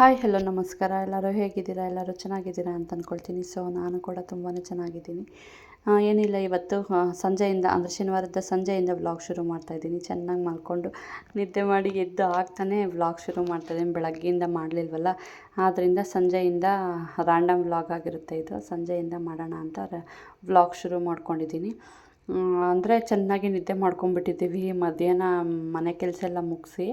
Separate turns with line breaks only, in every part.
Hi, hello, ನಮಸ್ಕಾರ. ಎಲ್ಲರೂ ಹೇಗಿದ್ದೀರಾ? ಎಲ್ಲರೂ ಚೆನ್ನಾಗಿದ್ದೀರಾ ಅಂತ ಅಂದ್ಕೊಳ್ತೀನಿ ಸೊ ನಾನು ಕೂಡ ತುಂಬಾ ಚೆನ್ನಾಗಿದ್ದೀನಿ. ಏನಿಲ್ಲ, ಇವತ್ತು ಸಂಜೆಯಿಂದ, ಅಂದರೆ ಶನಿವಾರದ ಸಂಜೆಯಿಂದ ವ್ಲಾಗ್ ಶುರು ಮಾಡ್ತಾಯಿದ್ದೀನಿ ಚೆನ್ನಾಗಿ ಮಲ್ಕೊಂಡು ನಿದ್ದೆ ಮಾಡಿ ಎದ್ದು ಆಗ್ತಾನೆ ವ್ಲಾಗ್ ಶುರು ಮಾಡ್ತಾಯಿದ್ದೀನಿ ಬೆಳಗ್ಗೆಯಿಂದ ಮಾಡಲಿಲ್ವಲ್ಲ? ಆದ್ದರಿಂದ ಸಂಜೆಯಿಂದ ರ್ಯಾಂಡಮ್ ವ್ಲಾಗ್ ಆಗಿರುತ್ತೆ ಇದು. ಸಂಜೆಯಿಂದ ಮಾಡೋಣ ಅಂತ ವ್ಲಾಗ್ ಶುರು ಮಾಡ್ಕೊಂಡಿದ್ದೀನಿ. ಅಂದರೆ ಚೆನ್ನಾಗಿ ನಿದ್ದೆ ಮಾಡ್ಕೊಂಡ್ಬಿಟ್ಟಿದ್ದೀವಿ. ಮಧ್ಯಾಹ್ನ, ಮನೆ ಕೆಲಸ ಎಲ್ಲ ಮುಗಿಸಿ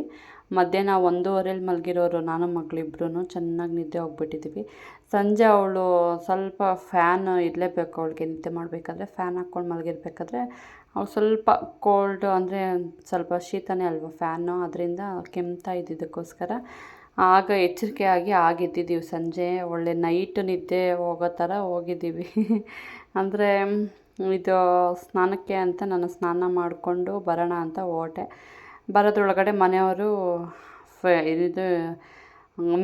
ಮಧ್ಯಾಹ್ನ ಒಂದೂವರೆಲಿ ಮಲಗಿರೋರು, ನಾನು ಮಗಳಿಬ್ರು ಚೆನ್ನಾಗಿ ನಿದ್ದೆ ಹೋಗ್ಬಿಟ್ಟಿದ್ದೀವಿ ಸಂಜೆ ಅವಳು ಸ್ವಲ್ಪ ಫ್ಯಾನ್ ಇರಲೇಬೇಕು, ಅವಳಿಗೆ ನಿದ್ದೆ ಮಾಡಬೇಕಾದ್ರೆ ಫ್ಯಾನ್ ಹಾಕ್ಕೊಂಡು ಮಲಗಿರ್ಬೇಕಾದ್ರೆ ಅವಳು ಸ್ವಲ್ಪ ಕೋಲ್ಡ್ ಅಂದರೆ ಸ್ವಲ್ಪ ಶೀತನೇ ಅಲ್ವ ಫ್ಯಾನು ಅದರಿಂದ ಕೆಮ್ತಾ ಇದ್ದಿದ್ದಕ್ಕೋಸ್ಕರ ಆಗ ಎಚ್ಚರಿಕೆಯಾಗಿ ಆಗಿದ್ದಿದ್ದೀವಿ ಸಂಜೆ ಒಳ್ಳೆ ನೈಟ್ ನಿದ್ದೆ ಹೋಗೋ ಥರ ಹೋಗಿದ್ದೀವಿ. ಅಂದರೆ ಇದು ಸ್ನಾನಕ್ಕೆ ಅಂತ ನಾನು ಸ್ನಾನ ಮಾಡಿಕೊಂಡು ಬರೋಣ ಅಂತ ಹೊರಟೆ ಬರೋದ್ರೊಳಗಡೆ ಮನೆಯವರು ಫ ಇದು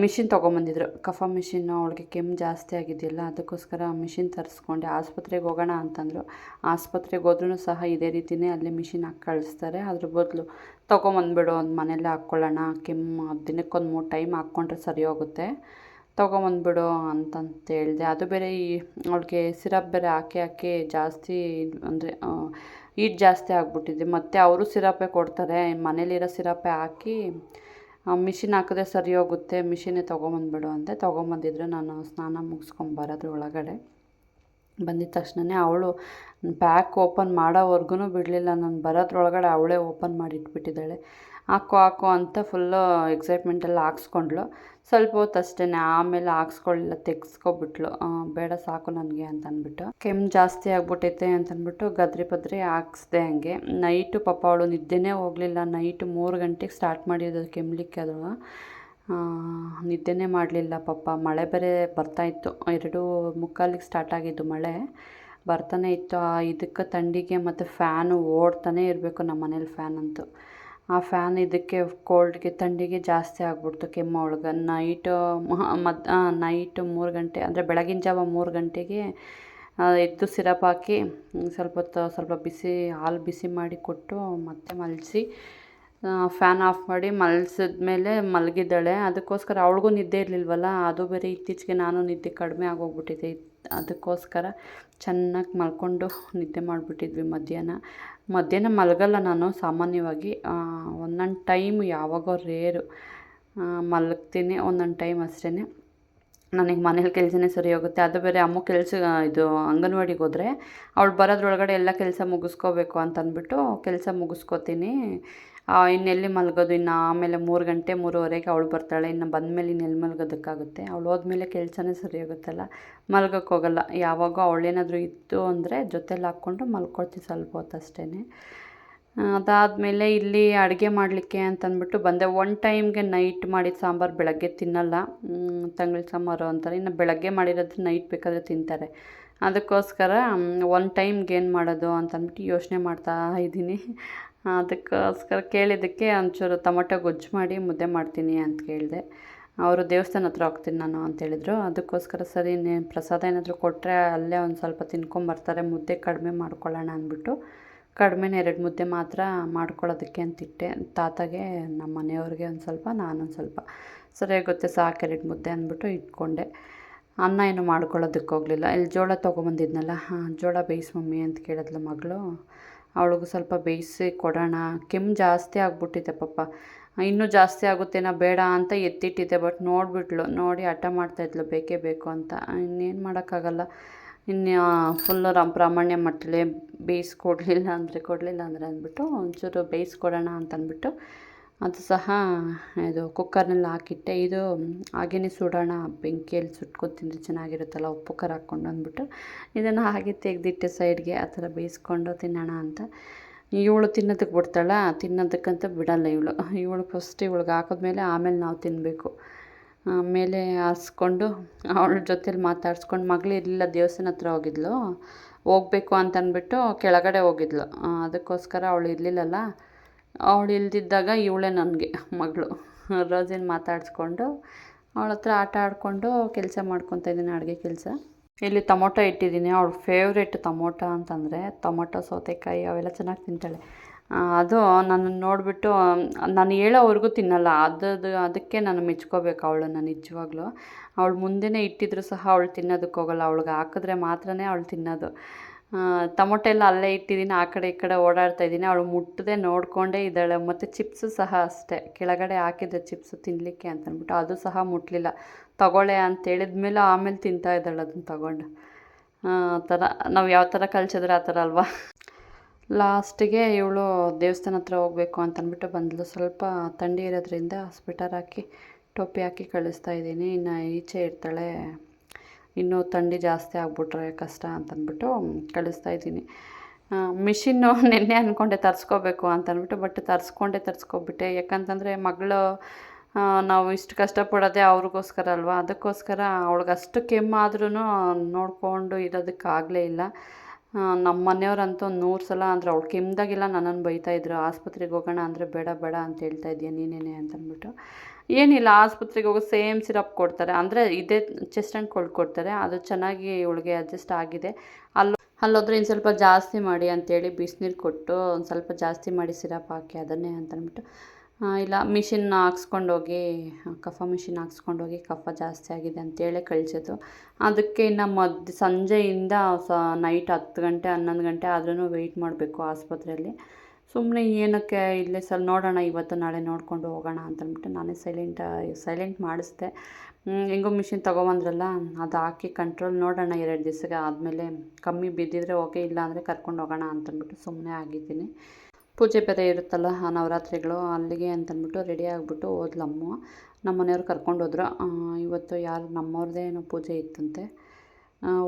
ಮಿಷಿನ್ ತೊಗೊಂಬಂದಿದ್ರು. ಕಫ ಮಿಷಿನ್ನು ಅವಳಿಗೆ ಕೆಮ್ಮು ಜಾಸ್ತಿ ಆಗಿದ್ದಿಲ್ಲ, ಅದಕ್ಕೋಸ್ಕರ ಮಿಷಿನ್ ತರಿಸ್ಕೊಂಡೆ. ಆಸ್ಪತ್ರೆಗೆ ಹೋಗೋಣ ಅಂತಂದರು. ಆಸ್ಪತ್ರೆಗೆ ಹೋದ್ರೂ ಸಹ ಇದೇ ರೀತಿಯೇ ಅಲ್ಲಿ ಮಿಷಿನ್ ಹಾಕಿ ಕಳಿಸ್ತಾರೆ. ಅದ್ರ ಬದಲು ತೊಗೊಂಬಂದ್ಬಿಡು, ಒಂದು ಮನೇಲೆ ಹಾಕ್ಕೊಳ್ಳೋಣ. ಕೆಮ್ಮು ದಿನಕ್ಕೊಂದು ಮೂರು ಟೈಮ್ ಹಾಕ್ಕೊಂಡ್ರೆ ಸರಿ ಹೋಗುತ್ತೆ. ತೊಗೊಂಬಂದ್ಬಿಡು ಅಂತಂತ ಹೇಳಿದೆ. ಅದು ಬೇರೆ ಈ ಅವಳಿಗೆ ಸಿರಪ್ ಬೇರೆ ಹಾಕಿ ಹಾಕಿ ಜಾಸ್ತಿ ಅಂದರೆ ಹೀಟ್ ಜಾಸ್ತಿ ಆಗಿಬಿಟ್ಟಿದೆ. ಮತ್ತು ಅವರು ಸಿರಪೇ ಕೊಡ್ತಾರೆ. ಮನೇಲಿರೋ ಸಿರಪೇ ಹಾಕಿ ಮಿಷಿನ್ ಹಾಕಿದ್ರೆ ಸರಿ ಹೋಗುತ್ತೆ. ಮಿಷಿನೇ ತೊಗೊಂಬಂದ್ಬಿಡು ಅಂತ ತೊಗೊಂಬಂದಿದ್ರೆ ನಾನು ಸ್ನಾನ ಮುಗಿಸ್ಕೊಂಬರೋದ್ರ ಒಳಗಡೆ. ಬಂದಿದ ತಕ್ಷಣವೇ ಅವಳು ಪ್ಯಾಕ್ ಓಪನ್ ಮಾಡೋವರೆಗೂ ಬಿಡಲಿಲ್ಲ. ನಾನು ಬರೋದ್ರೊಳಗಡೆ ಅವಳೇ ಓಪನ್ ಮಾಡಿ ಇಟ್ಬಿಟ್ಟಿದ್ದಾಳೆ ಹಾಕು, ಹಾಕೋ ಅಂತ ಫುಲ್ಲು ಎಕ್ಸೈಟ್ಮೆಂಟಲ್ಲಿ ಹಾಕ್ಸ್ಕೊಂಡ್ಳು. ಸ್ವಲ್ಪ ಹೊತ್ತು ಅಷ್ಟೇ ಆಮೇಲೆ ಹಾಕ್ಸ್ಕೊಳ್ಳಿಲ್ಲ ತೆಗ್ಸ್ಕೊಬಿಟ್ಲು ಬೇಡ ಸಾಕು ನನಗೆ ಅಂತ ಅಂದ್ಬಿಟ್ಟು ಕೆಮ್ಮು ಜಾಸ್ತಿ ಆಗ್ಬಿಟ್ಟೈತೆ ಅಂತಂದ್ಬಿಟ್ಟು ಗದ್ರಿ ಪದ್ರಿ ಹಾಕ್ಸ್ದೆ ಹಂಗೆ. ನೈಟು ಪಾಪ ಅವಳು ನಿದ್ದೆನೇ ಹೋಗಲಿಲ್ಲ. ನೈಟು ಮೂರು ಗಂಟೆಗೆ ಸ್ಟಾರ್ಟ್ ಮಾಡಿದ್ದು ಕೆಮ್ಮಲಿಕ್ಕೆ ಅದು. ನಿದ್ದೆನೇ ಮಾಡಲಿಲ್ಲ ಪಾಪ. ಮಳೆ ಬೇರೆ ಬರ್ತಾಯಿತ್ತು ಎರಡು ಮುಕ್ಕಾಲಿಗೆ ಸ್ಟಾರ್ಟ್ ಆಗಿದ್ದು ಮಳೆ. ಬರ್ತಾನೆ ಇತ್ತು. ಆ, ಇದಕ್ಕೆ ಥಂಡಿಗೆ ಮತ್ತು ಫ್ಯಾನು ಓಡ್ತಾನೆ ಇರಬೇಕು ನಮ್ಮ ಮನೇಲಿ ಫ್ಯಾನ್ ಅಂತೂ. ಆ ಫ್ಯಾನ್ ಇದಕ್ಕೆ ಕೋಲ್ಡ್ಗೆ ಥಂಡಿಗೆ ಜಾಸ್ತಿ ಆಗ್ಬಿಡ್ತು ಕೆಮ್ಮು ಒಳಗೆ. ನೈಟು ಮದ್ ನೈಟ್ ಮೂರು ಗಂಟೆ, ಅಂದರೆ ಬೆಳಗಿನ ಜಾವ ಮೂರು ಗಂಟೆಗೆ ಎದ್ದು ಸಿರಪ್ ಹಾಕಿ ಸ್ವಲ್ಪ ಹೊತ್ತು ಸ್ವಲ್ಪ ಬಿಸಿ, ಹಾಲು ಬಿಸಿ ಮಾಡಿ ಕೊಟ್ಟು ಮತ್ತೆ ಮಲಸಿ ಫ್ಯಾನ್ ಆಫ್ ಮಾಡಿ ಮಲಸಿದ್ಮೇಲೆ ಮಲಗಿದ್ದಾಳೆ. ಅದಕ್ಕೋಸ್ಕರ ಅವಳಿಗೂ ನಿದ್ದೆ ಇರಲಿಲ್ವಲ್ಲ, ಅದು ಬೇರೆ ಇತ್ತೀಚೆಗೆ ನಾನು ನಿದ್ದೆ ಕಡಿಮೆ ಆಗೋಗ್ಬಿಟ್ಟಿದೆ. ಅದಕ್ಕೋಸ್ಕರ ಚೆನ್ನಾಗಿ ಮಲ್ಕೊಂಡು ನಿದ್ದೆ ಮಾಡಿಬಿಟ್ಟಿದ್ವಿ ಮಧ್ಯಾಹ್ನ. ಮಧ್ಯಾಹ್ನ ಮಲಗಲ್ಲ ನಾನು ಸಾಮಾನ್ಯವಾಗಿ. ಒಂದೊಂದು ಟೈಮ್ ಯಾವಾಗೋ ರೇರು ಮಲಗ್ತೀನಿ, ಒಂದೊಂದು ಟೈಮ್ ಅಷ್ಟೇ ನನಗೆ ಮನೇಲಿ ಕೆಲಸನೇ ಸರಿ ಹೋಗುತ್ತೆ. ಅದು ಬೇರೆ ಅಮ್ಮ ಕೆಲಸ, ಇದು ಅಂಗನವಾಡಿಗೆ ಹೋದರೆ, ಅವಳು ಬರೋದ್ರೊಳಗಡೆ ಎಲ್ಲ ಕೆಲಸ ಮುಗಿಸ್ಕೋಬೇಕು ಅಂತ ಅಂದ್ಬಿಟ್ಟು ಕೆಲಸ ಮುಗಿಸ್ಕೋತೀನಿ. ಇನ್ನೆಲ್ಲಿ ಮಲಗೋದು? ಇನ್ನು ಆಮೇಲೆ ಮೂರು ಗಂಟೆ, ಮೂರುವರೆಗೆ ಅವಳು ಬರ್ತಾಳೆ. ಇನ್ನು ಬಂದಮೇಲೆ ಇನ್ನೆಲ್ಲಿ ಮಲಗೋದಕ್ಕಾಗುತ್ತೆ? ಅವಳು ಹೋದ್ಮೇಲೆ ಕೆಲಸನೇ ಸರಿ ಹೋಗುತ್ತಲ್ಲ. ಮಲ್ಗೋಕ್ಕೆ ಹೋಗಲ್ಲ. ಯಾವಾಗೋ ಅವಳೇನಾದರೂ ಇತ್ತು ಅಂದರೆ ಜೊತೆಲಿ ಹಾಕ್ಕೊಂಡು ಮಲ್ಕೊಳ್ತೀವಿ ಸ್ವಲ್ಪ ಹೊತ್ತು ಅಷ್ಟೇ ಅದಾದಮೇಲೆ ಇಲ್ಲಿ ಅಡುಗೆ ಮಾಡಲಿಕ್ಕೆ ಅಂತಂದ್ಬಿಟ್ಟು ಬಂದೆ. ಒನ್ ಟೈಮ್ಗೆ ನೈಟ್ ಮಾಡಿದ ಸಾಂಬಾರು ಬೆಳಗ್ಗೆ ತಿನ್ನಲ್ಲ. ತಂಗಳ ಸಾಂಬಾರು ಅಂತಾರೆ. ಇನ್ನು ಬೆಳಗ್ಗೆ ಮಾಡಿರೋದು ನೈಟ್ ಬೇಕಾದರೆ ತಿಂತಾರೆ. ಅದಕ್ಕೋಸ್ಕರ ಒನ್ ಟೈಮ್ಗೆ ಏನು ಮಾಡೋದು ಅಂತಂದ್ಬಿಟ್ಟು ಯೋಚನೆ ಮಾಡ್ತಾ ಇದ್ದೀನಿ. ಅದಕ್ಕೋಸ್ಕರ ಕೇಳಿದ್ದಕ್ಕೆ ಒಂಚೂರು ಟೊಮಟೊ ಗೊಜ್ಜು ಮಾಡಿ ಮುದ್ದೆ ಮಾಡ್ತೀನಿ ಅಂತ ಕೇಳಿದೆ. ಅವರು ದೇವಸ್ಥಾನ ಹತ್ರ ಹೋಗ್ತೀನಿ ನಾನು ಅಂತೇಳಿದರು ಅದಕ್ಕೋಸ್ಕರ ಸರಿ ನೀನು ಪ್ರಸಾದ ಏನಾದರೂ ಕೊಟ್ಟರೆ ಅಲ್ಲೇ ಒಂದು ಸ್ವಲ್ಪ ತಿನ್ಕೊಂಬರ್ತಾರೆ, ಮುದ್ದೆ ಕಡಿಮೆ ಮಾಡ್ಕೊಳ್ಳೋಣ ಅಂದ್ಬಿಟ್ಟು. ಕಡಿಮೆನೇ ಎರಡು ಮುದ್ದೆ ಮಾತ್ರ ಮಾಡ್ಕೊಳ್ಳೋದಕ್ಕೆ ಅಂತಿಟ್ಟೆ ತಾತಗೆ ನಮ್ಮ ಮನೆಯವ್ರಿಗೆ ಒಂದು ಸ್ವಲ್ಪ, ನಾನೊಂದು ಸ್ವಲ್ಪ. ಸರಿ ಗೊತ್ತೆ ಸಾಕು ಎರಡು ಮುದ್ದೆ ಅಂದ್ಬಿಟ್ಟು ಇಟ್ಕೊಂಡೆ. ಅನ್ನ ಏನು ಮಾಡ್ಕೊಳ್ಳೋದಕ್ಕೆ ಹೋಗಲಿಲ್ಲ. ಇಲ್ಲಿ ಜೋಳ ತೊಗೊಂಬಂದಿದ್ನಲ್ಲ, ಹಾಂ, ಜೋಳ ಬೇಯಿಸಿ ಮಮ್ಮಿ ಅಂತ ಕೇಳಿದ್ಲು ಮಗಳು. ಅವಳಿಗೂ ಸ್ವಲ್ಪ ಬೇಯಿಸಿ ಕೊಡೋಣ. ಕೆಮ್ಮು ಜಾಸ್ತಿ ಆಗಿಬಿಟ್ಟಿದೆ ಪಾಪ. ಇನ್ನೂ ಜಾಸ್ತಿ ಆಗುತ್ತೇನೋ ಬೇಡ ಅಂತ ಎತ್ತಿಟ್ಟಿದ್ದೆ ಬಟ್ ನೋಡಿಬಿಟ್ಲು. ನೋಡಿ ಹಠ ಮಾಡ್ತಾಯಿದ್ಲು ಬೇಕೇ ಬೇಕು ಅಂತ. ಇನ್ನೇನು ಮಾಡೋಕ್ಕಾಗಲ್ಲ. ಇನ್ನು ಫುಲ್ಲು ರಾಮ್ ಪ್ರಾಮಾಣ್ಯ ಮಾಡ್ತಾಳೆ ಬೇಯಿಸ್ಕೊಡ್ಲಿಲ್ಲ ಅಂದರೆ, ಕೊಡಲಿಲ್ಲ ಅಂದರೆ ಅಂದ್ಬಿಟ್ಟು ಒಂಚೂರು ಬೇಯಿಸ್ಕೊಡೋಣ ಅಂತ ಅಂದ್ಬಿಟ್ಟು ಅದು ಸಹ, ಇದು ಕುಕ್ಕರ್ನಲ್ಲಿ ಹಾಕಿಟ್ಟೆ. ಇದು ಹಾಗೇ ಸುಡೋಣ, ಬೆಂಕಿಯಲ್ಲಿ ಸುಟ್ಕೊಂಡು ತಿಂದರೆ ಚೆನ್ನಾಗಿರುತ್ತಲ್ಲ, ಉಪ್ಪು ಖಾರ ಹಾಕ್ಕೊಂಡು ಅಂದ್ಬಿಟ್ಟು ಇದನ್ನು ಹಾಗೆ ತೆಗೆದಿಟ್ಟೆ ಸೈಡ್ಗೆ, ಆ ಥರ ಬೇಯಿಸ್ಕೊಂಡು ತಿನ್ನೋಣ ಅಂತ. ಇವಳು ತಿನ್ನೋದಕ್ಕೆ ಬಿಡ್ತಾಳ? ತಿನ್ನೋದಕ್ಕಂತ ಬಿಡಲ್ಲ ಇವಳು. ಇವಳು ಫಸ್ಟ್ ಇವಳಿಗೆ ಹಾಕಿದ್ಮೇಲೆ ಆಮೇಲೆ ನಾವು ತಿನ್ನಬೇಕು. ಆಮೇಲೆ ಆರಿಸ್ಕೊಂಡು ಅವಳ ಜೊತೇಲಿ ಮಾತಾಡ್ಸ್ಕೊಂಡು, ಮಗಳು ಇರಲಿಲ್ಲ, ದೇವಸ್ಥಾನ ಹತ್ರ ಹೋಗಿದ್ಲು. ಹೋಗ್ಬೇಕು ಅಂತ ಅಂದ್ಬಿಟ್ಟು ಕೆಳಗಡೆ ಹೋಗಿದ್ಲು. ಅದಕ್ಕೋಸ್ಕರ ಅವಳು ಇರಲಿಲ್ಲಲ್ಲ. ಅವಳು ಇಲ್ದಿದ್ದಾಗ ಇವಳೇ ನನಗೆ ಮಗಳು. ರೋಸಿನ ಮಾತಾಡಿಸ್ಕೊಂಡು ಅವಳ ಹತ್ರ ಆಟ ಆಡಿಕೊಂಡು ಕೆಲಸ ಮಾಡ್ಕೊತಾ ಇದ್ದೀನಿ, ಅಡುಗೆ ಕೆಲಸ. ಇಲ್ಲಿ ಟೊಮೊಟೊ ಇಟ್ಟಿದ್ದೀನಿ. ಅವಳ ಫೇವ್ರೇಟ್ ಟೊಮೊಟೊ ಅಂತಂದರೆ ಟೊಮೊಟೊ, ಸೌತೆಕಾಯಿ ಅವೆಲ್ಲ ಚೆನ್ನಾಗಿ ತಿಂತಾಳೆ. ಅದು ನನ್ನನ್ನು ನೋಡಿಬಿಟ್ಟು, ನಾನು ಹೇಳೋವರೆಗೂ ತಿನ್ನಲ್ಲ. ಅದದು, ಅದಕ್ಕೆ ನಾನು ಮೆಚ್ಕೋಬೇಕು ಅವಳನ್ನು ನಿಜವಾಗ್ಲೂ. ಅವಳು ಮುಂದೆನೇ ಇಟ್ಟಿದ್ರು ಸಹ ಅವಳು ತಿನ್ನೋದಕ್ಕೆ ಹೋಗಲ್ಲ ಅವಳಿಗೆ ಹಾಕಿದ್ರೆ ಮಾತ್ರನೇ ಅವಳು ತಿನ್ನೋದು. ಟೊಮೊಟೊ ಎಲ್ಲ ಅಲ್ಲೇ ಇಟ್ಟಿದ್ದೀನಿ, ಆ ಕಡೆ ಈ ಕಡೆ ಓಡಾಡ್ತಾ ಇದ್ದೀನಿ. ಅವಳು ಮುಟ್ಟದೆ ನೋಡಿಕೊಂಡೇ ಇದ್ದಾಳೆ. ಮತ್ತು ಚಿಪ್ಸು ಸಹ ಅಷ್ಟೇ. ಕೆಳಗಡೆ ಹಾಕಿದ್ದೆ ಚಿಪ್ಸು ತಿನ್ನಲಿಕ್ಕೆ ಅಂತ ಅಂದ್ಬಿಟ್ಟು ಅದು ಸಹ ಮುಟ್ಟಲಿಲ್ಲ ತಗೊಳ್ಳೆ ಅಂತ ಹೇಳಿದ್ಮೇಲೆ ಆಮೇಲೆ ತಿಂತಾ ಇದ್ದಾಳೆ ಅದನ್ನು ತಗೊಂಡು. ಆ ಥರ ನಾವು ಯಾವ ಥರ ಕಲ್ಸಿದ್ರೆ ಆ ಥರ ಅಲ್ವಾ? ಲಾಸ್ಟಿಗೆ ಇವಳು ದೇವಸ್ಥಾನ ಹತ್ರ ಹೋಗಬೇಕು ಅಂತ ಅಂದ್ಬಿಟ್ಟು ಬಂದಳು ಸ್ವಲ್ಪ ಥಂಡಿ ಇರೋದ್ರಿಂದ ಸ್ವೆಟರ್ ಹಾಕಿ ಟೋಪಿ ಹಾಕಿ ಕಳಿಸ್ತಾ ಇದ್ದೀನಿ. ಇನ್ನು ಈಚೆ ಇರ್ತಾಳೆ. ಇನ್ನೂ ಥಂಡಿ ಜಾಸ್ತಿ ಆಗಿಬಿಟ್ರೆ ಕಷ್ಟ ಅಂತಂದ್ಬಿಟ್ಟು ಕಳಿಸ್ತಾ ಇದ್ದೀನಿ. ಮಿಷಿನ್ನು ನಿನ್ನೆ ಅಂದ್ಕೊಂಡೆ ತರಿಸ್ಕೋಬೇಕು ಅಂತಂದ್ಬಿಟ್ಟು, ಬಟ್ ತರಿಸ್ಕೊಂಡೆ ತರಿಸ್ಕೊಬಿಟ್ಟೆ. ಯಾಕಂತಂದರೆ ಮಗಳು ನಾವು ಇಷ್ಟು ಕಷ್ಟಪಡೋದೇ ಅವ್ರಿಗೋಸ್ಕರ ಅಲ್ವಾ? ಅದಕ್ಕೋಸ್ಕರ ಅವಳಿಗಷ್ಟು ಕೆಮ್ಮಾದ್ರೂ ನೋಡಿಕೊಂಡು ಇರೋದಕ್ಕಾಗಲೇ ಇಲ್ಲ. ನಮ್ಮ ಮನೆಯವ್ರಂತೂ ನೂರು ಸಲ ಅಂದ್ರೆ ಅವಳು ಕೆಮ್ಮದಾಗಿಲ್ಲ ನನ್ನನ್ನು ಬೈತಾಯಿದ್ರು ಆಸ್ಪತ್ರೆಗೆ ಹೋಗೋಣ ಅಂದರೆ ಬೇಡ ಬೇಡ ಅಂತ ಹೇಳ್ತಾ ಇದೆಯಾ, ನೀನೇನೆ ಅಂತಂದ್ಬಿಟ್ಟು. ಏನಿಲ್ಲ ಆಸ್ಪತ್ರೆಗೆ ಹೋಗಿ ಸೇಮ್ ಸಿರಪ್ ಕೊಡ್ತಾರೆ. ಅಂದರೆ ಇದೇ ಚೆಸ್ಟ್ ಆ್ಯಂಡ್ ಕೋಲ್ಡ್ ಕೊಡ್ತಾರೆ. ಅದು ಚೆನ್ನಾಗಿ ಇವಳಿಗೆ ಅಡ್ಜಸ್ಟ್ ಆಗಿದೆ. ಅಲ್ಲಿ ಅಲ್ಲೋದ್ರೆ ಇನ್ನು ಸ್ವಲ್ಪ ಜಾಸ್ತಿ ಮಾಡಿ ಅಂತೇಳಿ ಬಿಸಿನೀರು ಕೊಟ್ಟು ಒಂದು ಸ್ವಲ್ಪ ಜಾಸ್ತಿ ಮಾಡಿ ಸಿರಪ್ ಹಾಕಿ ಅದನ್ನೇ ಅಂತಂದ್ಬಿಟ್ಟು ಆ, ಇಲ್ಲ ಮಿಷಿನ್ ಹಾಕ್ಸ್ಕೊಂಡೋಗಿ ಕಫ ಮಿಷಿನ್ ಹಾಕ್ಸ್ಕೊಂಡೋಗಿ ಕಫ ಜಾಸ್ತಿ ಆಗಿದೆ ಅಂತೇಳಿ ಕಳಿಸಿದ್ದು. ಅದಕ್ಕೆ ಇನ್ನು ಮದ್ ಸಂಜೆಯಿಂದ ಸ ನೈಟ್ ಹತ್ತು ಗಂಟೆ ಹನ್ನೊಂದು ಗಂಟೆ ಆದ್ರೂ ವೆಯ್ಟ್ ಮಾಡಬೇಕು ಆಸ್ಪತ್ರೆಯಲ್ಲಿ. ಸುಮ್ಮನೆ ಏನಕ್ಕೆ ಇಲ್ಲೇ ಸಲ ನೋಡೋಣ, ಇವತ್ತು ನಾಳೆ ನೋಡಿಕೊಂಡು ಹೋಗೋಣ ಅಂತಂದ್ಬಿಟ್ಟು ನಾನೇ ಸೈಲೆಂಟ್ ಸೈಲೆಂಟ್ ಮಾಡಿಸ್ದೆ. ಹೆಂಗೋ ಮಿಷಿನ್ ತೊಗೊಬಂದ್ರಲ್ಲ, ಅದು ಹಾಕಿ ಕಂಟ್ರೋಲ್ ನೋಡೋಣ ಎರಡು ದಿವಸಕ್ಕೆ ಆದಮೇಲೆ ಕಮ್ಮಿ ಬಿದ್ದಿದ್ರೆ ಓಕೆ ಇಲ್ಲ ಅಂದರೆ ಕರ್ಕೊಂಡು ಹೋಗೋಣ ಅಂತಂದ್ಬಿಟ್ಟು ಸುಮ್ಮನೆ ಆಗಿದ್ದೀನಿ. ಪೂಜೆ ಬೇರೆ ಇರುತ್ತಲ್ಲ ಆ ನವರಾತ್ರಿಗಳು ಅಲ್ಲಿಗೆ ಅಂತಂದ್ಬಿಟ್ಟು ರೆಡಿ ಆಗಿಬಿಟ್ಟು ಹೋದ್ಲಮ್ಮ ನಮ್ಮ ಮನೆಯವ್ರು ಕರ್ಕೊಂಡು ಹೋದ್ರು. ಇವತ್ತು ಯಾರು ನಮ್ಮವ್ರದ್ದೇ ಏನೋ ಪೂಜೆ ಇತ್ತಂತೆ.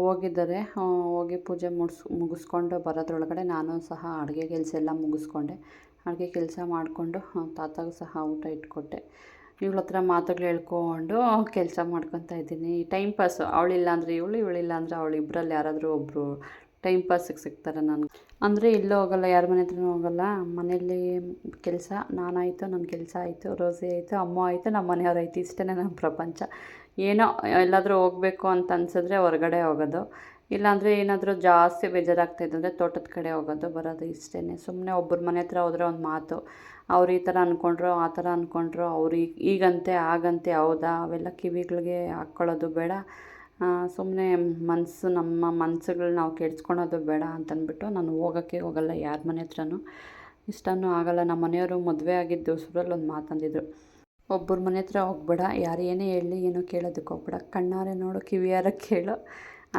ಹೋಗಿದ್ದಾರೆ ಹೋಗಿ ಪೂಜೆ ಮುಡ್ಸ್, ಮುಗಿಸ್ಕೊಂಡು ಬರೋದ್ರೊಳಗಡೆ ನಾನು ಸಹ ಅಡುಗೆ ಕೆಲಸ ಎಲ್ಲ ಮುಗಿಸ್ಕೊಂಡೆ. ಅಡುಗೆ ಕೆಲಸ ಮಾಡಿಕೊಂಡು ತಾತಗೂ ಸಹ ಊಟ ಇಟ್ಕೊಟ್ಟೆ. ಇವಳ ಹತ್ರ ಮಾತುಗಳು ಹೇಳ್ಕೊಂಡು ಕೆಲಸ ಮಾಡ್ಕೊತಾ ಇದ್ದೀನಿ. ಟೈಮ್ ಪಾಸ್ ಅವಳಿಲ್ಲ ಅಂದರೆ ಇವಳು ಇವಳಿಲ್ಲ ಅಂದರೆ ಅವಳು ಇಬ್ಬರಲ್ಲಿ ಯಾರಾದರೂ ಒಬ್ಬರು ಟೈಮ್ ಪಾಸಿಗೆ ಸಿಗ್ತಾರೆ ನನಗೆ. ಅಂದರೆ ಇಲ್ಲೂ ಹೋಗಲ್ಲ, ಯಾರ ಮನೆ ಹತ್ರನೂ ಹೋಗಲ್ಲ. ಮನೆಯಲ್ಲಿ ಕೆಲಸ, ನಾನಾಯಿತು ನನ್ನ ಕೆಲಸ ಆಯಿತು, ರೋಸಿ ಆಯಿತು, ಅಮ್ಮ ಆಯಿತು ನಮ್ಮ ಮನೆಯವ್ರು ಆಯಿತು. ಇಷ್ಟೇ ನನ್ನ ಪ್ರಪಂಚ. ಏನೋ ಎಲ್ಲಾದರೂ ಹೋಗಬೇಕು ಅಂತ ಅನ್ಸಿದ್ರೆ ಹೊರಗಡೆ ಹೋಗೋದು. ಇಲ್ಲಾಂದರೆ ಏನಾದರೂ ಜಾಸ್ತಿ ಬೇಜಾರಾಗ್ತಾಯಿದ್ದಂದರೆ ತೋಟದ ಕಡೆ ಹೋಗೋದು, ಬರೋದು ಇಷ್ಟೇ ಸುಮ್ಮನೆ ಒಬ್ಬರ ಮನೆ ಹತ್ರ ಹೋದರೆ ಒಂದು ಮಾತು, ಅವ್ರು ಈ ಥರ ಅಂದ್ಕೊಂಡ್ರು ಆ ಥರ ಅಂದ್ಕೊಂಡ್ರು ಅವ್ರು ಈಗ ಈಗಂತೆ, ಆಗಂತೆ, ಹೌದಾ? ಅವೆಲ್ಲ ಕಿವಿಗಳಿಗೆ ಹಾಕ್ಕೊಳ್ಳೋದು ಬೇಡ. ಸುಮ್ಮನೆ ಮನಸ್ಸು ನಮ್ಮ ಮನಸ್ಸುಗಳು ನಾವು ಕೆಡ್ಸ್ಕೊಳೋದು ಬೇಡ ಅಂತಂದ್ಬಿಟ್ಟು ನಾನು ಹೋಗೋಕ್ಕೆ ಹೋಗಲ್ಲ ಯಾರ ಮನೆ ಹತ್ರನೂ. ಇಷ್ಟನೂ ಆಗಲ್ಲ. ನಮ್ಮ ಮನೆಯವರು ಮದುವೆ ಆಗಿದ್ದ ದಿವಸದಲ್ಲಿ ಒಂದು ಮಾತಂದಿದ್ರು. ಒಬ್ಬರ ಮನೆ ಹತ್ರ ಹೋಗ್ಬೇಡ ಯಾರು ಏನೇ ಹೇಳಲಿ ಏನೋ ಕೇಳೋದಕ್ಕೆ ಹೋಗ್ಬೇಡ. ಕಣ್ಣಾರೆ ನೋಡು, ಕಿವಿಯಾರ ಕೇಳು.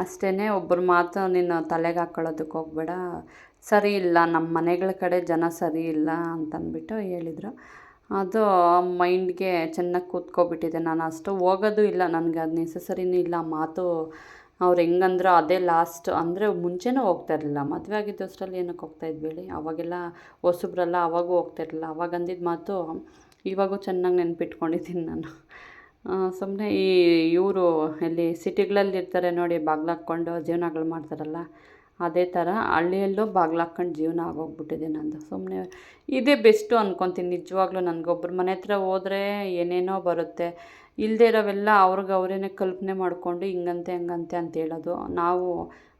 ಅಷ್ಟೇ ಒಬ್ಬರ ಮಾತು ನಿನ್ನ ತಲೆಗೆ ಹಾಕ್ಕೊಳ್ಳೋದಕ್ಕೆ ಹೋಗ್ಬೇಡ. ಸರಿ ಇಲ್ಲ, ನಮ್ಮ ಮನೆಗಳ ಕಡೆ ಜನ ಸರಿ ಇಲ್ಲ ಅಂತಂದ್ಬಿಟ್ಟು ಹೇಳಿದರು. ಅದು ಮೈಂಡ್ಗೆ ಚೆನ್ನಾಗಿ ಕೂತ್ಕೊಬಿಟ್ಟಿದೆ. ನಾನು ಅಷ್ಟು ಹೋಗೋದು ಇಲ್ಲ, ನನಗೆ ಅದು ನೆಸಸರಿನೂ ಇಲ್ಲ. ಮಾತು ಅವ್ರು ಹೆಂಗಂದ್ರೋ ಅದೇ ಲಾಸ್ಟ್ ಅಂದರೆ ಮುಂಚೆನೂ ಹೋಗ್ತಾ ಇರಲಿಲ್ಲ. ಮದುವೆ ಆಗಿದ್ದ ಅಷ್ಟರಲ್ಲಿ ಏನಕ್ಕೆ ಹೋಗ್ತಾ ಅವಾಗೆಲ್ಲ ಹೊಸಬ್ರಲ್ಲ, ಅವಾಗೂ ಹೋಗ್ತಾ ಇರಲಿಲ್ಲ. ಅವಾಗ ಅಂದಿದ್ದ ಮಾತು ಇವಾಗೂ ಚೆನ್ನಾಗಿ ನೆನಪಿಟ್ಕೊಂಡಿದ್ದೀನಿ ನಾನು. ಸುಮ್ಮನೆ ಈ ಇವರು ಇಲ್ಲಿ ಸಿಟಿಗಳಲ್ಲಿ ಇರ್ತಾರೆ ನೋಡಿ, ಬಾಗ್ಲಾಕ್ಕೊಂಡು ಜೀವನಗಳು ಮಾಡ್ತಾರಲ್ಲ, ಅದೇ ಥರ ಹಳ್ಳಿಯಲ್ಲೂ ಬಾಗ್ಲಾಕ್ಕೊಂಡು ಜೀವನ ಆಗೋಗ್ಬಿಟ್ಟಿದೆ ನಂದು. ಸುಮ್ಮನೆ ಇದೇ ಬೆಸ್ಟು ಅಂದ್ಕೊತೀನಿ ನಿಜವಾಗ್ಲೂ ನನಗೊಬ್ಬರು ಮನೆ ಹತ್ರ ಹೋದರೆ ಏನೇನೋ ಬರುತ್ತೆ. ಇಲ್ಲದೇ ಇರೋವೆಲ್ಲ ಅವ್ರಿಗೆ ಅವರೇನೆ ಕಲ್ಪನೆ ಮಾಡಿಕೊಂಡು ಹಿಂಗಂತೆ, ಹಂಗಂತೆ ಅಂತ ಹೇಳೋದು. ನಾವು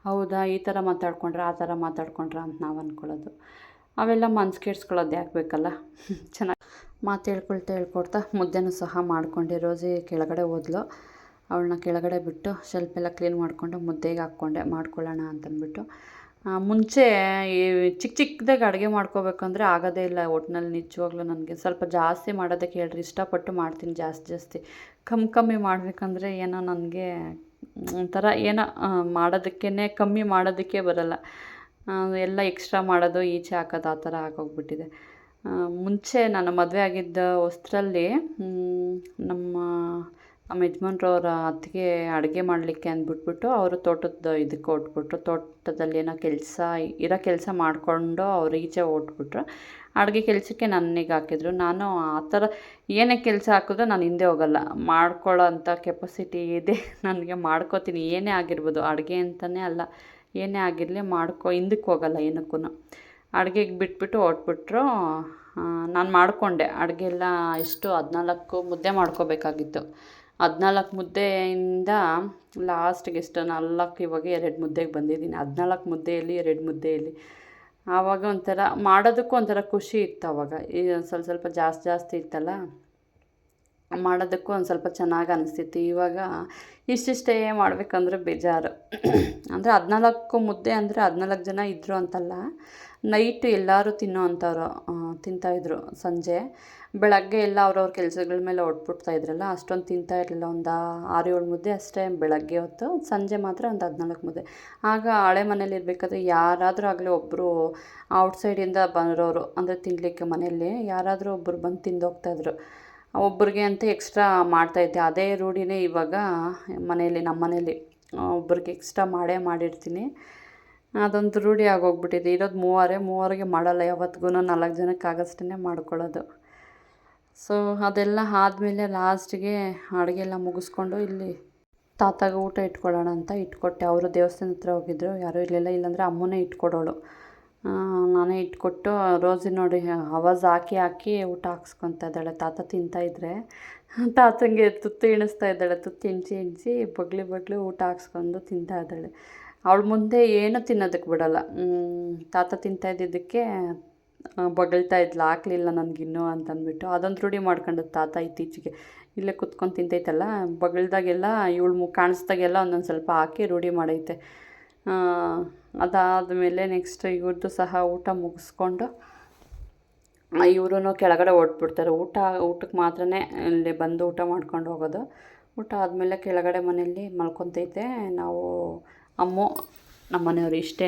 ಹೌದಾ, ಈ ಥರ ಮಾತಾಡ್ಕೊಂಡ್ರೆ ಆ ಥರ ಮಾತಾಡ್ಕೊಂಡ್ರ ಅಂತ ನಾವು ಅಂದ್ಕೊಳ್ಳೋದು ಅವೆಲ್ಲ ಮನ್ಸು ಕೆಡ್ಸ್ಕೊಳ್ಳೋದು ಯಾಕೆ ಬೇಕಲ್ಲ? ಚೆನ್ನಾಗಿ ಮಾತು ಹೇಳ್ಕೊಳ್ತಾ ಹೇಳ್ಕೊಡ್ತಾ ಮುದ್ದೆನೂ ಸಹ ಮಾಡಿಕೊಂಡೆ. ರೋಸಿ ಕೆಳಗಡೆ ಹೋದ್ಲು ಅವಳನ್ನ ಕೆಳಗಡೆ ಬಿಟ್ಟು ಶೆಲ್ಫ್ ಎಲ್ಲ ಕ್ಲೀನ್ ಮಾಡಿಕೊಂಡು ಮುದ್ದೆಗೆ ಹಾಕ್ಕೊಂಡೆ. ಮಾಡ್ಕೊಳ್ಳೋಣ ಅಂತಂದ್ಬಿಟ್ಟು. ಮುಂಚೆ ಚಿಕ್ಕ ಚಿಕ್ಕದಾಗಿ ಅಡುಗೆ ಮಾಡ್ಕೋಬೇಕಂದ್ರೆ ಆಗೋದೇ ಇಲ್ಲ. ಒಟ್ಟಿನಲ್ಲಿ ನಿಜವಾಗ್ಲೂ ನನಗೆ ಸ್ವಲ್ಪ ಜಾಸ್ತಿ ಮಾಡೋದಕ್ಕೆ ಹೇಳ್ರಿ. ಇಷ್ಟಪಟ್ಟು ಮಾಡ್ತೀನಿ ಜಾಸ್ತಿ ಜಾಸ್ತಿ. ಕಮ್ಮಿ ಕಮ್ಮಿ ಮಾಡಬೇಕಂದ್ರೆ ಏನೋ ನನಗೆ ಒಂಥರ ಏನೋ ಮಾಡೋದಕ್ಕೇ ಕಮ್ಮಿ ಮಾಡೋದಕ್ಕೆ ಬರಲ್ಲ. ಎಲ್ಲ ಎಕ್ಸ್ಟ್ರಾ ಮಾಡೋದು, ಈಚೆ ಹಾಕೋದು, ಆ ಥರ ಆಗೋಗ್ಬಿಟ್ಟಿದೆ. ಮುಂಚೆ ನಾನು ಮದುವೆ ಆಗಿದ್ದ ಹೊಸ್ತ್ರಲ್ಲಿ ನಮ್ಮ ನಮ್ಮ ಯಜಮಾನ್ರವ್ರ ಅತ್ತಿಗೆ ಅಡುಗೆ ಮಾಡಲಿಕ್ಕೆ ಅಂದ್ಬಿಟ್ಬಿಟ್ಟು ಅವರು ತೋಟದ ಇದಕ್ಕೆ ಹೊಟ್ಬಿಟ್ರು ತೋಟದಲ್ಲಿ ಏನೋ ಕೆಲಸ, ಇರೋ ಕೆಲಸ ಮಾಡಿಕೊಂಡು ಅವ್ರು ಈಚೆ ಹೊಟ್ಬಿಟ್ರು ಅಡುಗೆ ಕೆಲಸಕ್ಕೆ ನನಗೆ ಹಾಕಿದ್ರು. ನಾನು ಆ ಥರ ಏನೇ ಕೆಲಸ ಹಾಕಿದ್ರು ನಾನು ಹಿಂದೆ ಹೋಗಲ್ಲ. ಮಾಡ್ಕೊಳ್ಳೋ ಅಂಥ ಕೆಪಾಸಿಟಿ ಇದೆ. ನನಗೆ ಮಾಡ್ಕೋತೀನಿ. ಏನೇ ಆಗಿರ್ಬೋದು. ಅಡುಗೆ ಅಂತಲೇ ಅಲ್ಲ. ಏನೇ ಆಗಿರಲಿ ಮಾಡ್ಕೊ, ಹಿಂದಕ್ಕೆ ಹೋಗಲ್ಲ ಏನಕ್ಕೂ ಅಡುಗೆಗೆ ಬಿಟ್ಬಿಟ್ಟು ಹೊಟ್ಬಿಟ್ರು. ನಾನು ಮಾಡಿಕೊಂಡೆ. ಅಡುಗೆ ಎಲ್ಲ ಎಷ್ಟು ಹದಿನಾಲ್ಕು ಮುದ್ದೆ ಮಾಡ್ಕೋಬೇಕಾಗಿತ್ತು. ಹದಿನಾಲ್ಕು ಮುದ್ದೆಯಿಂದ ಲಾಸ್ಟಿಗೆ ಎಷ್ಟು ನಾಲ್ಕು, ಇವಾಗ ಎರಡು ಮುದ್ದೆಗೆ ಬಂದಿದ್ದೀನಿ. ಹದಿನಾಲ್ಕು ಮುದ್ದೆಯಲ್ಲಿ, ಎರಡು ಮುದ್ದೆಯಲ್ಲಿ. ಆವಾಗ ಒಂಥರ, ಮಾಡೋದಕ್ಕೂ ಒಂಥರ ಖುಷಿ ಇತ್ತು ಅವಾಗ. ಈಗ ಸ್ವಲ್ಪ ಸ್ವಲ್ಪ ಜಾಸ್ತಿ ಜಾಸ್ತಿ ಇತ್ತಲ್ಲ? ಮಾಡೋದಕ್ಕೂ ಒಂದು ಸ್ವಲ್ಪ ಚೆನ್ನಾಗಿ ಅನಿಸ್ತಿತ್ತು. ಇವಾಗ ಇಷ್ಟಿಷ್ಟೇ ಮಾಡಬೇಕಂದ್ರೆ ಬೇಜಾರು. ಅಂದರೆ ಹದಿನಾಲ್ಕು ಮುದ್ದೆ ಅಂದರೆ ಹದಿನಾಲ್ಕು ಜನ ಇದ್ದರು ಅಂತಲ್ಲ ನೈಟ್ ಎಲ್ಲರೂ ತಿನ್ನೋ ಅಂಥವ್ರು ತಿಂತಾಯಿದ್ರು ಸಂಜೆ. ಬೆಳಗ್ಗೆ ಎಲ್ಲ ಅವ್ರವ್ರ ಕೆಲಸಗಳ ಮೇಲೆ ಹೊಟ್ಬಿಡ್ತಾ ಇದ್ರಲ್ಲ, ಅಷ್ಟೊಂದು ತಿಂತಾ ಇರಲಿಲ್ಲ. ಒಂದು ಆರು ಏಳು ಮುದ್ದೆ ಅಷ್ಟೇ ಬೆಳಗ್ಗೆ ಹೊತ್ತು, ಸಂಜೆ ಮಾತ್ರ ಒಂದು ಹದಿನಾಲ್ಕು ಮುದ್ದೆ. ಆಗ ಹಳೆ ಮನೇಲಿ ಇರಬೇಕಾದ್ರೆ ಯಾರಾದರೂ ಆಗಲಿ ಒಬ್ಬರು ಔಟ್ಸೈಡಿಂದ ಬರೋರು, ಅಂದರೆ ತಿನ್ನಲಿಕ್ಕೆ ಮನೆಯಲ್ಲಿ ಯಾರಾದರೂ ಒಬ್ಬರು ಬಂದು ತಿಂದು ಹೋಗ್ತಾಯಿದ್ರು ಒಬ್ರಿಗೆ ಅಂತ ಎಕ್ಸ್ಟ್ರಾ ಮಾಡ್ತಾಯಿದ್ದೆ ಅದೇ ರೂಢಿನೇ ಇವಾಗ ಮನೆಯಲ್ಲಿ, ನಮ್ಮ ಮನೇಲಿ ಒಬ್ರಿಗೆ ಎಕ್ಸ್ಟ್ರಾ ಮಾಡೇ ಮಾಡಿರ್ತೀನಿ. ಅದೊಂದು ರೂಢಿ ಆಗೋಗ್ಬಿಟ್ಟಿದೆ. ಇರೋದು ಮೂವರೇ, ಮೂವರಿಗೆ ಮಾಡಲ್ಲ. ಯಾವತ್ತಿಗೂ ನಾಲ್ಕು ಜನಕ್ಕೆ ಆಗಷ್ಟೇ ಮಾಡ್ಕೊಳ್ಳೋದು. ಸೊ ಅದೆಲ್ಲ ಆದಮೇಲೆ ಲಾಸ್ಟಿಗೆ ಅಡುಗೆ ಎಲ್ಲ ಮುಗಿಸ್ಕೊಂಡು ಇಲ್ಲಿ ತಾತಾಗ ಊಟ ಇಟ್ಕೊಳ್ಳೋಣ ಅಂತ ಇಟ್ಕೊಟ್ಟೆ. ಅವರು ದೇವಸ್ಥಾನ ಹತ್ರ ಹೋಗಿದ್ರು. ಯಾರೂ ಇರಲಿಲ್ಲ. ಇಲ್ಲಾಂದರೆ ಅಮ್ಮನೇ ಇಟ್ಕೊಡೋಳು. ನಾನೇ ಇಟ್ಕೊಟ್ಟು ರೋಸಿ ನೋಡಿ ಆವಾಜ್ ಹಾಕಿ ಹಾಕಿ ಊಟ ಹಾಕ್ಸ್ಕೊತಾ ಇದ್ದಾಳೆ. ತಾತ ತಿಂತಾಯಿದ್ರೆ ತಾತಂಗೆ ತುತ್ತು ಇಣಿಸ್ತಾ ಇದ್ದಾಳೆ. ತುತ್ತು ಹಿಂಚಿ ಹಿಂಚಿ ಬಗ್ಲಿ ಬಗ್ಲಿ ಊಟ ಹಾಕ್ಸ್ಕೊಂಡು ತಿಂತಾ ಇದ್ದಾಳೆ. ಅವಳ ಮುಂದೆ ಏನೂ ತಿನ್ನೋದಕ್ಕೆ ಬಿಡೋಲ್ಲ. ತಾತ ತಿಂತಾ ಇದ್ದಿದ್ದಕ್ಕೆ ಬಗಳ್ತಾ ಇದ್ಲು. ಹಾಕ್ಲಿಲ್ಲ ನನಗಿನ್ನೂ ಅಂತಂದ್ಬಿಟ್ಟು. ಅದೊಂದು ರೂಢಿ ಮಾಡ್ಕೊಂಡು ತಾತ ಇತ್ತೀಚೆಗೆ. ಇಲ್ಲೇ ಕುತ್ಕೊಂಡು ತಿಂತೈತಲ್ಲ, ಬಗಳ್ದಾಗೆಲ್ಲ, ಇವಳು ಮು, ಕಾಣಿಸ್ದಾಗೆಲ್ಲ ಒಂದೊಂದು ಸ್ವಲ್ಪ ಹಾಕಿ ರೂಢಿ ಮಾಡೈತೆ. ಅದಾದಮೇಲೆ ನೆಕ್ಸ್ಟ್ ಇವ್ರದ್ದು ಸಹ ಊಟ ಮುಗಿಸ್ಕೊಂಡು ಇವ್ರೂ ಕೆಳಗಡೆ ಓಡ್ಬಿಡ್ತಾರೆ. ಊಟ ಊಟಕ್ಕೆ ಮಾತ್ರ ಇಲ್ಲಿ ಬಂದು ಊಟ ಮಾಡ್ಕೊಂಡು ಹೋಗೋದು. ಊಟ ಆದಮೇಲೆ ಕೆಳಗಡೆ ಮನೆಯಲ್ಲಿ ಮಲ್ಕೊತೈತೆ. ನಾವು, ಅಮ್ಮು ನಮ್ಮ ಮನೆಯವ್ರು ಇಷ್ಟೇ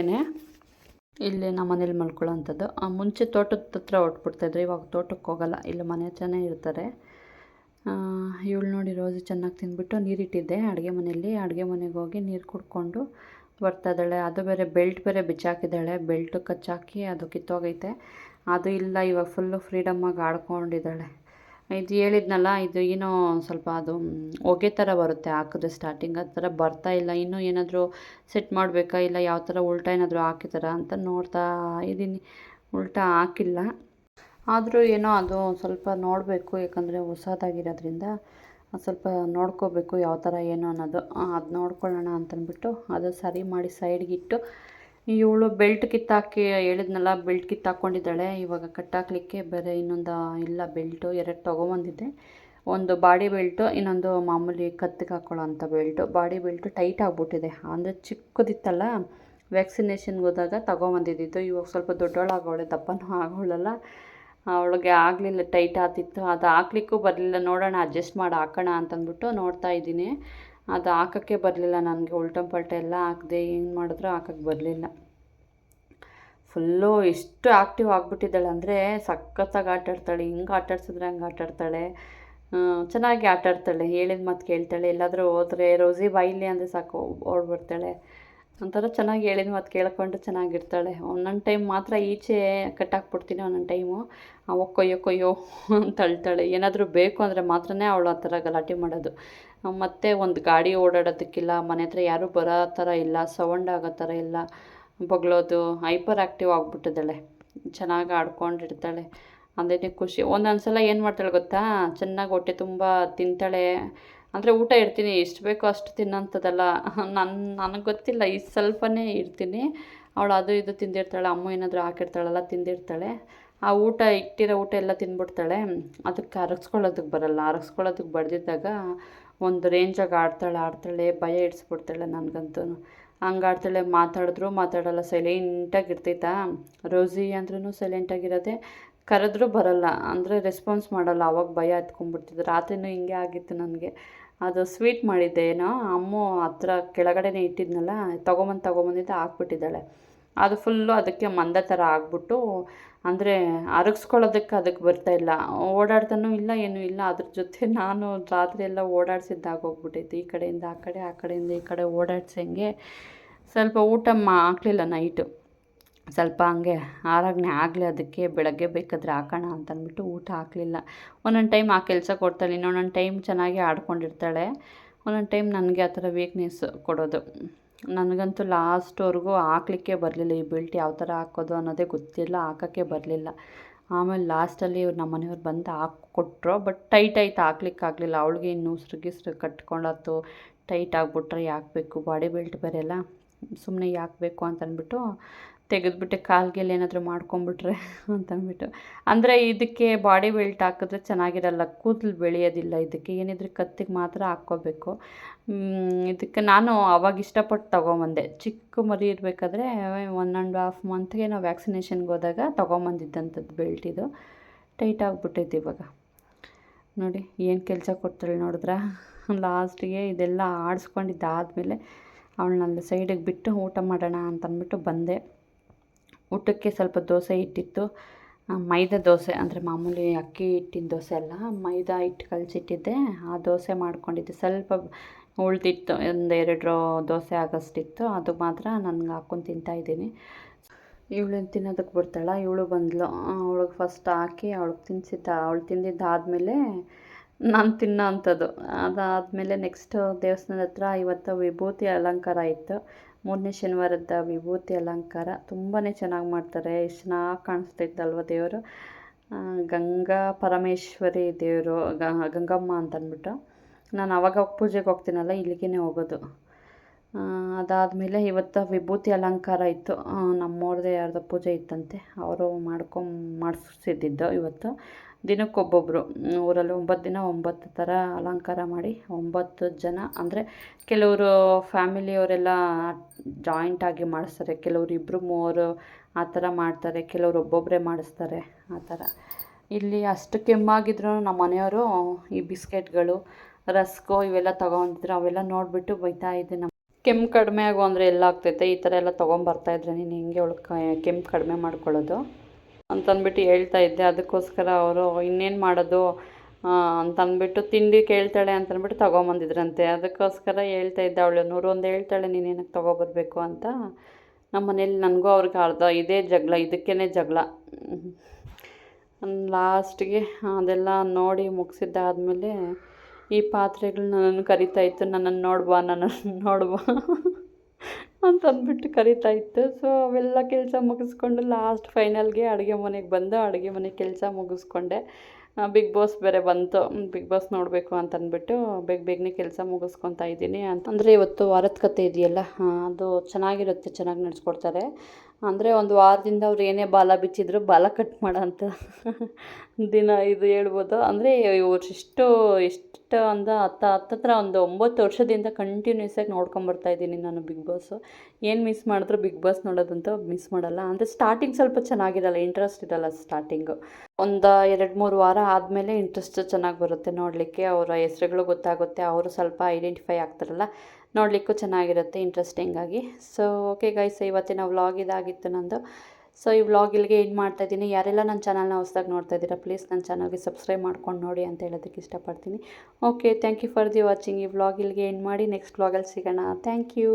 ಇಲ್ಲಿ ನಮ್ಮ ಮನೇಲಿ ಮಲ್ಕೊಳ್ಳೋಂಥದ್ದು. ಆ ಮುಂಚೆ ತೋಟದ ಹತ್ರ ಹೊಟ್ಬಿಡ್ತಾಯಿದ್ರು ಇವಾಗ ತೋಟಕ್ಕೆ ಹೋಗಲ್ಲ. ಇಲ್ಲಿ ಮನೆ ಹತ್ರನೇ ಇರ್ತಾರೆ. ಇವಳು ನೋಡಿ ರೋಸು ಚೆನ್ನಾಗಿ ತಿಂದ್ಬಿಟ್ಟು ನೀರಿಟ್ಟಿದ್ದೆ. ಅಡುಗೆ ಮನೆಯಲ್ಲಿ, ಅಡುಗೆ ಮನೆಗೆ ಹೋಗಿ ನೀರು ಕುಡ್ಕೊಂಡು ಬರ್ತಾ ಇದ್ದಾಳೆ ಅದು ಬೇರೆ ಬೆಲ್ಟ್ ಬೇರೆ ಬಿಚ್ಚಾಕಿದ್ದಾಳೆ, ಬೆಲ್ಟ್ ಕಚ್ಚಾಕಿ ಅದು ಕಿತ್ತೋಗೈತೆ. ಅದು ಇಲ್ಲ ಇವಾಗ ಫುಲ್ಲು ಫ್ರೀಡಮ್ಮಾಗಿ ಆಡ್ಕೊಂಡಿದ್ದಾಳೆ. ಇದು ಹೇಳಿದ್ನಲ್ಲ, ಇದು ಏನೋ ಸ್ವಲ್ಪ ಅದು ಹೊಗೆ ಥರ ಬರುತ್ತೆ ಹಾಕಿದ್ರೆ ಸ್ಟಾರ್ಟಿಂಗ್ ಆ ಥರ ಬರ್ತಾ ಇಲ್ಲ. ಇನ್ನೂ ಏನಾದರೂ ಸೆಟ್ ಮಾಡಬೇಕಾ, ಇಲ್ಲ ಯಾವ ಥರ ಉಲ್ಟಾ ಏನಾದರೂ ಹಾಕಿದಾರ ಅಂತ ನೋಡ್ತಾ ಇದ್ದೀನಿ. ಉಲ್ಟಾ ಹಾಕಿಲ್ಲ. ಆದರೂ ಏನೋ ಅದು ಸ್ವಲ್ಪ ನೋಡಬೇಕು, ಯಾಕಂದರೆ ಹೊಸದಾಗಿರೋದ್ರಿಂದ. ಸ್ವಲ್ಪ ನೋಡ್ಕೋಬೇಕು ಯಾವ ಥರ ಏನು ಅನ್ನೋದು. ಅದು ನೋಡ್ಕೊಳ್ಳೋಣ ಅಂತಂದ್ಬಿಟ್ಟು ಅದು ಸರಿ ಮಾಡಿ ಸೈಡ್ಗಿಟ್ಟು ಇವಳು ಬೆಲ್ಟ್ ಕಿತ್ತಾಕಿ ಹೇಳಿದ್ನಲ್ಲ, ಬೆಲ್ಟ್ ಕಿತ್ತಾಕೊಂಡಿದ್ದಾಳೆ, ಇವಾಗ ಕಟ್ಟಾಕ್ಲಿಕ್ಕೆ ಬೇರೆ ಇನ್ನೊಂದು ಇಲ್ಲ, ಬೆಲ್ಟು ಎರಡು ತೊಗೊಂಬಂದಿದ್ದೆ. ಒಂದು ಬಾಡಿ ಬೆಲ್ಟು, ಇನ್ನೊಂದು ಮಾಮೂಲಿ ಕತ್ತಿಗೆ ಹಾಕೊಳ್ಳೋ ಅಂಥ ಬೆಲ್ಟು. ಬಾಡಿ ಬೆಲ್ಟು ಟೈಟ್ ಆಗಿಬಿಟ್ಟಿದೆ. ಅಂದರೆ ಚಿಕ್ಕದಿತ್ತಲ್ಲ, ವ್ಯಾಕ್ಸಿನೇಷನ್ಗೆ ಹೋದಾಗ ತೊಗೊಬಂದಿದ್ದು. ಇವಾಗ ಸ್ವಲ್ಪ ದೊಡ್ಡವಳಾಗವಳೆ ದಪ್ಪನೂ ಆಗೋಳಲ್ಲ. ಅವಳಿಗೆ ಆಗಲಿಲ್ಲ ಟೈಟ್ ಆತಿತ್ತು ಅದು ಹಾಕ್ಲಿಕ್ಕೂ ಬರಲಿಲ್ಲ. ನೋಡೋಣ ಅಡ್ಜಸ್ಟ್ ಮಾಡಿ, ಹಾಕೋಣ ಅಂತಂದ್ಬಿಟ್ಟು ನೋಡ್ತಾ ಇದ್ದೀನಿ. ಅದು ಹಾಕೋಕ್ಕೆ ಬರಲಿಲ್ಲ ನನಗೆ. ಉಲ್ಟಂ ಪಲ್ಟ ಎಲ್ಲ ಹಾಕಿದೆ ಏನು ಮಾಡಿದ್ರು ಹಾಕೋಕ್ಕೆ ಬರಲಿಲ್ಲ. ಫುಲ್ಲು ಎಷ್ಟು ಆ್ಯಕ್ಟಿವ್ ಆಗಿಬಿಟ್ಟಿದ್ದಾಳೆ ಅಂದರೆ ಸಖತ್ತಾಗಿ ಆಟಾಡ್ತಾಳೆ ಹಿಂಗೆ ಆಟಾಡ್ಸಿದ್ರೆ ಹಂಗೆ ಆಟಾಡ್ತಾಳೆ ಚೆನ್ನಾಗಿ ಆಟಾಡ್ತಾಳೆ ಹೇಳಿದ ಮಾತು ಕೇಳ್ತಾಳೆ. ಎಲ್ಲಾದರೂ ಹೋದರೆ ರೋಸಿ ಬಾಯಿಲಿ ಅಂದರೆ ಸಾಕು ಓಡ್ಬಿಡ್ತಾಳೆ ಒಂಥರ ಚೆನ್ನಾಗಿ ಹೇಳಿದ ಮತ್ತು ಕೇಳ್ಕೊಂಡು ಚೆನ್ನಾಗಿರ್ತಾಳೆ. ಒಂದೊಂದು ಟೈಮ್ ಮಾತ್ರ ಈಚೆ ಕಟ್ಟಾಕ್ಬಿಡ್ತೀನಿ ಒಂದೊಂದು ಟೈಮು ಅವ ಕೊಯ್ಯೋ ಕೊಯ್ಯೋ ಅಂತ ಅಳ್ತಾಳೆ. ಏನಾದರೂ ಬೇಕು ಅಂದರೆ ಮಾತ್ರ ಅವಳು ಆ ಥರ ಗಲಾಟೆ ಮಾಡೋದು. ಮತ್ತು ಒಂದು ಗಾಡಿ ಓಡಾಡೋದಕ್ಕಿಲ್ಲ, ಮನೆ ಹತ್ರ ಯಾರೂ ಬರೋ ಥರ ಇಲ್ಲ ಸೌಂಡ್ ಆಗೋ ಥರ ಇಲ್ಲ ಬಗ್ಲೋದು ಹೈಪರ್ ಆ್ಯಕ್ಟಿವ್ ಆಗಿಬಿಟ್ಟಿದ್ದಾಳೆ. ಚೆನ್ನಾಗಿ ಆಡ್ಕೊಂಡಿರ್ತಾಳೆ. ಅದೇ ಖುಷಿ. ಒಂದೊಂದು ಸಲ ಏನು ಮಾಡ್ತಾಳೆ ಗೊತ್ತಾ? ಚೆನ್ನಾಗಿ ಹೊಟ್ಟೆ ತುಂಬ ತಿಂತಾಳೆ. ಅಂದರೆ ಊಟ ಇಡ್ತೀನಿ, ಎಷ್ಟು ಬೇಕೋ ಅಷ್ಟು ತಿನ್ನೋಂಥದ್ದಲ್ಲ ನನ್ನ ನನಗೆ ಗೊತ್ತಿಲ್ಲ, ಈ ಸ್ವಲ್ಪನೇ ಇಡ್ತೀನಿ. ಅವಳು ಅದು ಇದು ತಿಂದಿರ್ತಾಳೆ, ಅಮ್ಮ ಏನಾದರೂ ಹಾಕಿರ್ತಾಳಲ್ಲ, ತಿಂದಿರ್ತಾಳೆ. ಆ ಊಟ, ಇಟ್ಟಿರೋ ಊಟ ಎಲ್ಲ ತಿಂದ್ಬಿಡ್ತಾಳೆ ಅದಕ್ಕೆ ಅರಗಿಸ್ಕೊಳ್ಳೋದಕ್ಕೆ ಬರಲ್ಲ. ಅರಗಿಸ್ಕೊಳ್ಳೋದಕ್ಕೆ ಬಡ್ದಿದ್ದಾಗ ಒಂದು ರೇಂಜಾಗಿ ಆಡ್ತಾಳೆ ಆಡ್ತಾಳೆ, ಭಯ ಇಡಿಸ್ಬಿಡ್ತಾಳೆ ನನಗಂತೂ. ಹಂಗೆ ಆಡ್ತಾಳೆ, ಮಾತಾಡಿದ್ರು, ಮಾತಾಡಲ್ಲ ಸೈಲೆಂಟಾಗಿ ಇರ್ತೈತಾ. ರೋಸಿ ಅಂದ್ರೂ ಸೈಲೆಂಟಾಗಿರೋದೆ ಕರೆದ್ರೂ ಬರಲ್ಲ. ಅಂದರೆ ರೆಸ್ಪಾನ್ಸ್ ಮಾಡಲ್ಲ, ಅವಾಗ ಭಯ ಎತ್ಕೊಂಡ್ಬಿಡ್ತಿದ್ರು. ರಾತ್ರಿನೂ ಹಿಂಗೆ ಆಗಿತ್ತು ನನಗೆ. ಅದು ಸ್ವೀಟ್ ಮಾಡಿದ್ದೆ ಏನೋ, ಅಮ್ಮ ಹತ್ರ ಕೆಳಗಡೆನೇ ಇಟ್ಟಿದ್ನಲ್ಲ, ತೊಗೊಂಬಂದು ತೊಗೊಂಬಂದಿದ್ದೆ ಹಾಕ್ಬಿಟ್ಟಿದ್ದಾಳೆ. ಅದು ಫುಲ್ಲು ಅದಕ್ಕೆ ಮಂದ ಥರ ಆಗ್ಬಿಟ್ಟು, ಅಂದರೆ ಅರಗಿಸ್ಕೊಳ್ಳೋದಕ್ಕೆ ಅದಕ್ಕೆ ಬರ್ತಾ ಇಲ್ಲ. ಓಡಾಡ್ತಾನೂ ಇಲ್ಲ, ಏನೂ ಇಲ್ಲ. ಅದ್ರ ಜೊತೆ ನಾನು ರಾತ್ರಿ ಎಲ್ಲ ಓಡಾಡ್ಸಿದ್ದಾಗೋಗ್ಬಿಟ್ಟೈತೆ ಈ ಕಡೆಯಿಂದ ಆ ಕಡೆ, ಆ ಕಡೆಯಿಂದ ಈ ಕಡೆ ಓಡಾಡ್ಸಂಗೆ ಸ್ವಲ್ಪ ಊಟ ಮಾ ಹಾಕ್ಲಿಲ್ಲ ನೈಟು ಸ್ವಲ್ಪ ಹಂಗೆ ಆರಾಗ್ನೆ ಆಗಲಿ, ಅದಕ್ಕೆ ಬೆಳಗ್ಗೆ ಬೇಕಾದರೆ ಹಾಕೋಣ ಅಂತಂದ್ಬಿಟ್ಟು ಊಟ ಹಾಕಲಿಲ್ಲ. ಒಂದೊಂದು ಟೈಮ್ ಆ ಕೆಲಸ ಕೊಡ್ತಾಳೆ, ಇನ್ನೊಂದೊಂದು ಟೈಮ್ ಚೆನ್ನಾಗಿ ಆಡ್ಕೊಂಡಿರ್ತಾಳೆ. ಒಂದೊಂದು ಟೈಮ್ ನನಗೆ ಆ ಥರ ವೀಕ್ನೆಸ್ ಕೊಡೋದು. ನನಗಂತೂ ಲಾಸ್ಟ್ವರೆಗೂ ಹಾಕ್ಲಿಕ್ಕೆ ಬರಲಿಲ್ಲ, ಈ ಬೆಲ್ಟ್ ಯಾವ ಥರ ಹಾಕೋದು ಅನ್ನೋದೇ ಗೊತ್ತಿಲ್ಲ, ಹಾಕೋಕ್ಕೆ ಬರಲಿಲ್ಲ. ಆಮೇಲೆ ಲಾಸ್ಟಲ್ಲಿ ಇವ್ರು ನಮ್ಮ ಮನೆಯವ್ರು ಬಂದು ಹಾಕ್ಕೊಟ್ರು ಬಟ್ ಟೈಟ್ ಆಯ್ತು, ಹಾಕ್ಲಿಕ್ಕೆ ಆಗಲಿಲ್ಲ. ಅವಳಿಗೆ ಇನ್ನು ಉಸ್ರು ಗಿಸ್ರು ಕಟ್ಕೊಂಡತ್ತು ಟೈಟ್ ಆಗಿಬಿಟ್ರೆ ಯಾಕೆ ಬೇಕು ಬಾಡಿ ಬೆಲ್ಟ್ ಬೇರೆಲ್ಲ ಸುಮ್ಮನೆ ಯಾಕೆ ಬೇಕು ಅಂತಂದ್ಬಿಟ್ಟು ತೆಗೆದ್ಬಿಟ್ಟು ಕಾಲ್ಗೆಲ್ಲ ಏನಾದರೂ ಮಾಡ್ಕೊಂಬಿಟ್ರೆ ಅಂತಂದ್ಬಿಟ್ಟು. ಅಂದರೆ ಇದಕ್ಕೆ ಬಾಡಿ ಬೆಲ್ಟ್ ಹಾಕಿದ್ರೆ ಚೆನ್ನಾಗಿರಲ್ಲ, ಕೂದಲು ಬೆಳೆಯೋದಿಲ್ಲ ಇದಕ್ಕೆ, ಏನಿದ್ರೆ ಕತ್ತಿಗೆ ಮಾತ್ರ ಹಾಕ್ಕೋಬೇಕು. ಇದಕ್ಕೆ ನಾನು ಅವಾಗ ಇಷ್ಟಪಟ್ಟು ತೊಗೊಂಬಂದೆ. ಚಿಕ್ಕ ಮರಿ ಇರಬೇಕಾದ್ರೆ ಒನ್ ಆ್ಯಂಡ್ ಹಾಫ್ ಮಂತ್ಗೆ ನಾವು ವ್ಯಾಕ್ಸಿನೇಷನ್ಗೆ ಹೋದಾಗ ತೊಗೊಂಬಂದಿದ್ದಂಥದ್ದು ಬೆಲ್ಟ್ ಇದು. ಟೈಟ್ ಆಗಿಬಿಟ್ಟೈತೆ ಇವಾಗ. ನೋಡಿ, ಏನು ಕೆಲಸ ಕೊಡ್ತಾಳೆ ನೋಡಿದ್ರ? ಲಾಸ್ಟಿಗೆ ಇದೆಲ್ಲ ಆಡಿಸ್ಕೊಂಡಿದ್ದಾದಮೇಲೆ ಅವಳನ್ನ ಸೈಡಿಗೆ ಬಿಟ್ಟು ಊಟ ಮಾಡೋಣ ಅಂತಂದ್ಬಿಟ್ಟು ಬಂದೆ. ಊಟಕ್ಕೆ ಸ್ವಲ್ಪ ದೋಸೆ ಇಟ್ಟಿತ್ತು. ಮೈದಾ ದೋಸೆ, ಅಂದರೆ ಮಾಮೂಲಿ ಅಕ್ಕಿ ಹಿಟ್ಟಿನ ದೋಸೆ ಅಲ್ಲ, ಮೈದಾ ಹಿಟ್ಟು ಕಲಸಿಟ್ಟಿದ್ದೆ ಆ ದೋಸೆ ಮಾಡ್ಕೊಂಡಿದ್ದೆ. ಸ್ವಲ್ಪ ಉಳ್ದಿತ್ತು, ಒಂದು ಎರಡು ದೋಸೆ ಆಗೋಷ್ಟಿತ್ತು. ಅದು ಮಾತ್ರ ನನಗೆ ಹಾಕ್ಕೊಂಡು ತಿಂತಾಯಿದ್ದೀನಿ ಇವಳು ತಿನ್ನೋದಕ್ಕೆ ಬಿಡ್ತಾಳ ಇವಳು ಬಂದಳು ಅವಳಿಗೆ ಫಸ್ಟ್ ಹಾಕಿ ಅವಳಿಗೆ ತಿನ್ಸಿದ್ದ, ಅವಳು ತಿಂದಿದ್ದಾದಮೇಲೆ ನಾನು ತಿನ್ನೋ ಅಂಥದ್ದು. ಅದಾದಮೇಲೆ ನೆಕ್ಸ್ಟ್ ದೇವಸ್ಥಾನದ ಹತ್ರ ಇವತ್ತು ವಿಭೂತಿ ಅಲಂಕಾರ ಇತ್ತು. ಮೂರನೇ ಶನಿವಾರದ ವಿಭೂತಿ ಅಲಂಕಾರ. ತುಂಬಾ ಚೆನ್ನಾಗಿ ಮಾಡ್ತಾರೆ. ಎಷ್ಟು ಚೆನ್ನಾಗಿ ಕಾಣಿಸ್ತೈತಲ್ವ ದೇವರು? ಗಂಗಾ ಪರಮೇಶ್ವರಿ ದೇವರು ಗಂಗಮ್ಮ ಅಂತ ಅಂದ್ಬಿಟ್ಟು ನಾನು ಅವಾಗ ಪೂಜೆಗೆ ಹೋಗ್ತೀನಲ್ಲ ಇಲ್ಲಿಗೇ ಹೋಗೋದು. ಅದಾದಮೇಲೆ ಇವತ್ತು ವಿಭೂತಿ ಅಲಂಕಾರ ಇತ್ತು. ನಮ್ಮವ್ರದ್ದೇ ಯಾರ್ದೋ ಪೂಜೆ ಇತ್ತಂತೆ. ಅವರು ಮಾಡ್ಕೊಂಡು ಮಾಡಿಸಿದ್ದಿದ್ದು ಇವತ್ತು. ದಿನಕ್ಕೊಬ್ಬೊಬ್ಬರು ಊರಲ್ಲಿ ಒಂಬತ್ತು ದಿನ ಒಂಬತ್ತು ಥರ ಅಲಂಕಾರ ಮಾಡಿ ಒಂಬತ್ತು ಜನ, ಅಂದರೆ ಕೆಲವರು ಫ್ಯಾಮಿಲಿಯವರೆಲ್ಲ ಜಾಯಿಂಟಾಗಿ ಮಾಡಿಸ್ತಾರೆ, ಕೆಲವರು ಇಬ್ಬರು ಮೂವರು ಆ ಥರ ಮಾಡ್ತಾರೆ, ಕೆಲವರು ಒಬ್ಬೊಬ್ಬರೇ ಮಾಡಿಸ್ತಾರೆ ಆ ಥರ. ಇಲ್ಲಿ ಅಷ್ಟು ಕೆಮ್ಮಾಗಿದ್ರು ನಮ್ಮ ಮನೆಯವರು ಈ ಬಿಸ್ಕೆಟ್ಗಳು, ರಸ್ಕು ಇವೆಲ್ಲ ತೊಗೊಂಡಿದ್ರು, ಅವೆಲ್ಲ ನೋಡಿಬಿಟ್ಟು ಬೈತಾ ಇದ್ದೆ ನಮ್ಮ ಕೆಮ್ಮು ಕಡಿಮೆ ಆಗು ಅಂದರೆ ಎಲ್ಲ ಆಗ್ತೈತೆ ಈ ಥರ ಎಲ್ಲ ತೊಗೊಂಬರ್ತಾಯಿದ್ರೆ ನೀನು ಹೆಂಗೆ ಅವಳು ಕೆಮ್ಮು ಕಡಿಮೆ ಮಾಡ್ಕೊಳ್ಳೋದು. ಅಂತಂದ್ಬಿಟ್ಟು ಹೇಳ್ತಾ ಇದ್ದೆ. ಅದಕ್ಕೋಸ್ಕರ ಅವರು ಇನ್ನೇನು ಮಾಡೋದು? ಅಂತಂದ್ಬಿಟ್ಟು ತಿಂಡಿ ಕೇಳ್ತಾಳೆ ಅಂತಂದ್ಬಿಟ್ಟು ತೊಗೊಂಬಂದಿದ್ರಂತೆ. ಅದಕ್ಕೋಸ್ಕರ ಹೇಳ್ತಾ ಇದ್ದೆ ಅವಳು ನೂರೊಂದು ಹೇಳ್ತಾಳೆ ನೀನೇನಕ್ಕೆ ತೊಗೊಬರ್ಬೇಕು ಅಂತ? ನಮ್ಮ ಮನೇಲಿ ನನಗೂ ಅವ್ರಿಗೆ ಅರ್ಧ, ಇದೇ ಜಗಳ ಇದಕ್ಕೇ ಜಗಳ. ಲಾಸ್ಟ್ಗೆ ಅದೆಲ್ಲ ನೋಡಿ ಮುಗಿಸಿದ್ದಾದಮೇಲೆ ಈ ಪಾತ್ರೆಗಳು ನನ್ನನ್ನು ಕರಿತಾ ಇತ್ತು. ನನ್ನನ್ನು ನೋಡ್ಬಾ ನನ್ನನ್ನು ನೋಡ್ಬಾ. ಅಂತಂದ್ಬಿಟ್ಟು ಕರಿತಾ ಇತ್ತು. ಸೊ ಅವೆಲ್ಲ ಕೆಲಸ ಮುಗಿಸ್ಕೊಂಡು ಲಾಸ್ಟ್ ಫೈನಲ್ಗೆ ಅಡುಗೆ ಮನೆಗೆ ಬಂದು ಅಡುಗೆ ಮನೆ ಕೆಲಸ ಮುಗಿಸ್ಕೊಂಡೆ. ಬಿಗ್ ಬಾಸ್ ಬೇರೆ ಬಂತು. ಬಿಗ್ ಬಾಸ್ ನೋಡಬೇಕು ಅಂತಂದ್ಬಿಟ್ಟು ಬೇಗ ಬೇಗನೆ ಕೆಲಸ ಮುಗಿಸ್ಕೊತಾ ಇದ್ದೀನಿ ಅಂತ. ಅಂದರೆ ಇವತ್ತು ವಾರದ ಕತೆ ಇದೆಯಲ್ಲ? ಅದು ಚೆನ್ನಾಗಿರುತ್ತೆ, ಚೆನ್ನಾಗಿ ನಡೆಸ್ಕೊಡ್ತಾರೆ. ಅಂದರೆ ಒಂದು ವಾರದಿಂದ ಅವ್ರು ಏನೇ ಬಾಲ ಬಿಚ್ಚಿದ್ರು ಬಾಲ ಕಟ್ ಮಾಡೋ ಅಂತ ದಿನ ಇದು ಹೇಳ್ಬೋದು. ಅಂದರೆ ಇವ್ರು ಇಷ್ಟು ಎಷ್ಟು ಒಂದು ಹತ್ತ, ಹತ್ತತ್ರ ಒಂದು ಒಂಬತ್ತು ವರ್ಷದಿಂದ ಕಂಟಿನ್ಯೂಸ್ ಆಗಿ ನೋಡ್ಕೊಂಬರ್ತಾ ಇದ್ದೀನಿ ನಾನು ಬಿಗ್ ಬಾಸು ಏನು ಮಿಸ್ ಮಾಡಿದ್ರು ಬಿಗ್ ಬಾಸ್ ನೋಡೋದಂತೂ ಮಿಸ್ ಮಾಡಲ್ಲ. ಅಂದರೆ ಸ್ಟಾರ್ಟಿಂಗ್ ಸ್ವಲ್ಪ ಚೆನ್ನಾಗಿರಲ್ಲ ಇಂಟ್ರೆಸ್ಟ್ ಇರಲ್ಲ ಸ್ಟಾರ್ಟಿಂಗು ಒಂದು ಎರಡು, ಮೂರು ವಾರ ಆದಮೇಲೆ ಇಂಟ್ರೆಸ್ಟ್ ಚೆನ್ನಾಗಿ ಬರುತ್ತೆ ನೋಡಲಿಕ್ಕೆ. ಅವರ ಹೆಸರುಗಳು ಗೊತ್ತಾಗುತ್ತೆ, ಅವರು ಸ್ವಲ್ಪ ಐಡೆಂಟಿಫೈ ಆಗ್ತಾರಲ್ಲ. ನೋಡಲಿಕ್ಕೂ ಚೆನ್ನಾಗಿರುತ್ತೆ ಇಂಟ್ರೆಸ್ಟಿಂಗಾಗಿ ಸೊ ಓಕೆ ಗೈಸ್ ಇವತ್ತಿನ ವ್ಲಾಗ್ ಇದಾಗಿತ್ತು ನಂದು. ಸೊ ಈ ವ್ಲಾಗ್ ಇಲ್ಲಿಗೆ ಏನು ಮಾಡ್ತಾ ಇದ್ದೀನಿ. ಯಾರೆಲ್ಲ ನನ್ನ ಚಾನಲ್ನ ಹೊಸ್ದಾಗಿ ನೋಡ್ತಾ ಇದ್ದೀರಾ ಪ್ಲೀಸ್ ನನ್ನ ಚಾನಲ್ಗೆ ಸಬ್ಸ್ಕ್ರೈಬ್ ಮಾಡ್ಕೊಂಡು ನೋಡಿ ಅಂತ ಹೇಳೋದಕ್ಕೆ ಇಷ್ಟಪಡ್ತೀನಿ. Okay thank you for the watching ಈ ವ್ಲಾಗ್ ಇಲ್ಲಿಗೆ ಏನು ಮಾಡಿ ನೆಕ್ಸ್ಟ್ ವ್ಲಾಗಲ್ಲಿ ಸಿಗೋಣ. Thank you